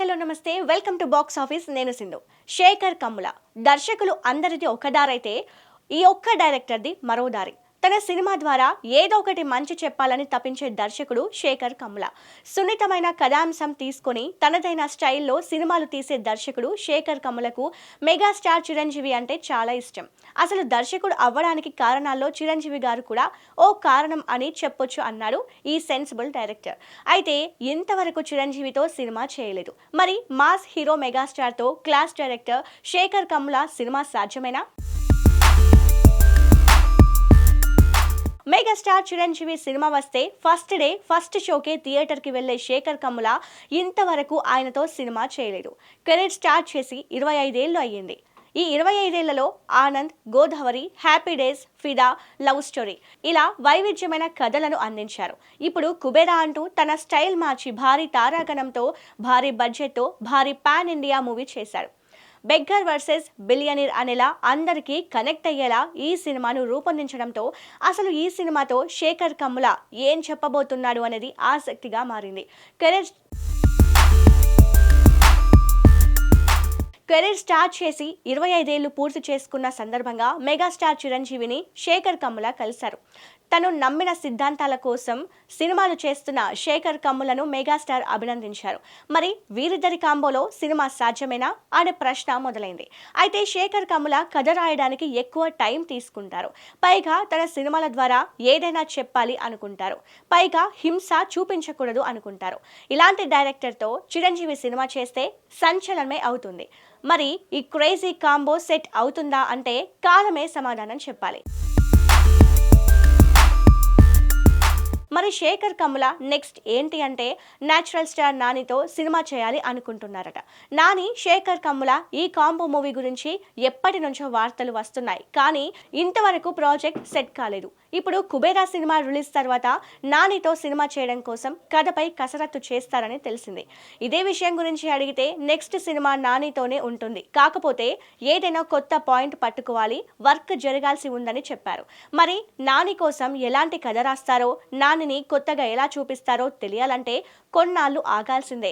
Hello నమస్తే. Welcome to box office నేను సింధు. శేఖర్ కమ్ముల. దర్శకులు అందరిది ఒక దారైతే ఈ ఒక్క డైరెక్టర్ది మరో దారి. తన సినిమా ద్వారా ఏదో ఒకటి మంచి చెప్పాలని తప్పించే దర్శకుడు శేఖర్ కమ్ల. సున్నితమైన కథాంశం తీసుకొని తనదైన స్టైల్లో సినిమాలు తీసే దర్శకుడు శేఖర్ కమ్లకు మెగాస్టార్ చిరంజీవి అంటే చాలా ఇష్టం. అసలు దర్శకుడు అవ్వడానికి కారణాల్లో చిరంజీవి గారు కూడా ఓ కారణం అని చెప్పొచ్చు అన్నాడు ఈ సెన్సిబుల్ డైరెక్టర్. అయితే ఇంతవరకు చిరంజీవితో సినిమా చేయలేదు. మరి mass hero మెగాస్టార్తో class director Sekhar Kammula cinema సాధ్యమేనా? మెగాస్టార్ చిరంజీవి సినిమా వస్తే ఫస్ట్ డే ఫస్ట్ షోకే థియేటర్కి వెళ్ళే శేఖర్ కమ్ముల ఇంతవరకు ఆయనతో సినిమా చేయలేదు. కెరీర్ స్టార్ట్ చేసి ఇరవై ఐదేళ్ళు అయ్యింది. ఈ ఇరవై ఐదేళ్ళలో Anand Godavari happy days Fidaa love story ఇలా వైవిధ్యమైన కథలను అందించారు. ఇప్పుడు కుబేరా అంటూ తన స్టైల్ మార్చి భారీ తారాగణంతో భారీ బడ్జెట్తో భారీ పాన్ ఇండియా మూవీ చేశారు. బెగ్గర్ వర్సెస్ బిలియనీర్ అనేలా అందరికీ కనెక్ట్ అయ్యేలా ఈ సినిమాను రూపొందించడంతో అసలు ఈ సినిమాతో శేఖర్ కమ్ముల ఏం చెప్పబోతున్నాడు అనేది ఆసక్తిగా మారింది. కెరీర్ కెరీర్ స్టార్ట్ చేసి ఇరవై ఐదేళ్ళు పూర్తి చేసుకున్న సందర్భంగా మెగాస్టార్ చిరంజీవిని శేఖర్ కమ్ముల కలిశారు. తను నమ్మిన సిద్ధాంతాల కోసం సినిమాలు చేస్తున్న శేఖర్ కమ్ములను మెగాస్టార్ అభినందించారు. మరి వీరిద్దరి కాంబోలో సినిమా సాధ్యమేనా? అనే ప్రశ్న మొదలైంది. అయితే శేఖర్ కమ్ముల కథ రాయడానికి ఎక్కువ టైం తీసుకుంటారు. పైగా తన సినిమాల ద్వారా ఏదైనా చెప్పాలి అనుకుంటారు. పైగా హింస చూపించకూడదు అనుకుంటారు. ఇలాంటి డైరెక్టర్తో చిరంజీవి సినిమా చేస్తే సంచలనమే అవుతుంది. మరి ఈ క్రేజీ కాంబో సెట్ అవుతుందా అంటే కాలమే సమాధానం చెప్పాలి. మరి శేఖర్ కమల నెక్స్ట్ ఏంటి అంటే నేచురల్ స్టార్ నానితో సినిమా చేయాలి అనుకుంటున్నారట. నాని శేఖర్ కమ్ముల ఈ కాంబో మూవీ గురించి ఎప్పటి నుంచో వార్తలు వస్తున్నాయి. కానీ ఇంతవరకు ప్రాజెక్ట్ సెట్ కాలేదు. ఇప్పుడు కుబేరా సినిమా రిలీజ్ తర్వాత నానితో సినిమా చేయడం కోసం కథపై కసరత్తు చేస్తారని తెలిసింది. ఇదే విషయం గురించి అడిగితే నెక్స్ట్ సినిమా నానితోనే ఉంటుంది. కాకపోతే ఏదైనా కొత్త పాయింట్ పట్టుకోవాలి వర్క్ జరగాల్సి ఉందని చెప్పారు. మరి నాని కోసం ఎలాంటి కథ రాస్తారో దానిని కొత్తగా ఎలా చూపిస్తారో తెలియాలంటే కొన్నాళ్ళు ఆగాల్సిందే.